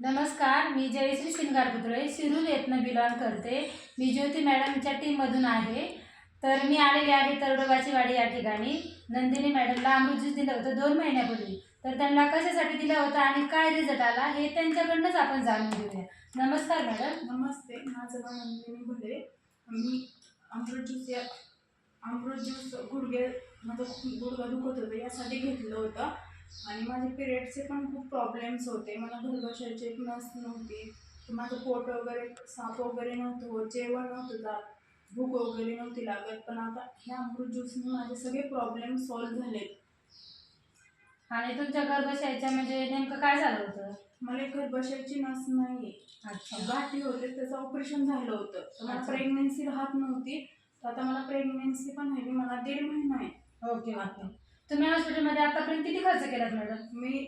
नमस्कार मी जयश्री शिंगार पुतळे शिरूर येथनं बिलॉंग करते. मी ज्योती मॅडमच्या टीममधून आहे. तर मी आलेले आहे तरडोबाची वाडी या ठिकाणी. नंदिनी मॅडमला अमृत ज्यूस दिलं होतं दोन महिन्यापूर्वी. तर त्यांना कशासाठी दिलं होतं आणि काय रिझल्ट आला हे त्यांच्याकडनंच आपण जाणून घेऊया. नमस्कार मॅडम. नमस्ते माझं नाव नंदिनी भुले मी अमृत ज्यूस या अमृत ज्यूस गुडघे माझं गुडघा दुखत होतं यासाठी घेतलं होतं. आणि माझे पिरियडचे पण खूप प्रॉब्लेम्स होते. मला गर्भाशयाची एक नस नव्हती. माझं पोट वगैरे साफ वगैरे नव्हतं होत जेवण नव्हतं जात. भूक वगैरे नव्हती लागत. पण आता ह्या अमृत ज्यूसने माझे सगळे प्रॉब्लेम सॉल्व्ह झालेत. आणि तुमच्या गर्भाशयाच्या म्हणजे नेमकं काय झालं होतं? मला एक गर्भाशयाची नस नाही अच्छा. गाठी होते त्याचं ऑपरेशन झालं होतं. तर मला अच्छा. प्रेग्नेन्सी राहत नव्हती. तर आता मला प्रेग्नेन्सी पण आहे. मला दीड महिना आहे. ओके. ओके तुम्ही हॉस्पिटलमध्ये आतापर्यंत किती खर्च केलात मॅडम मी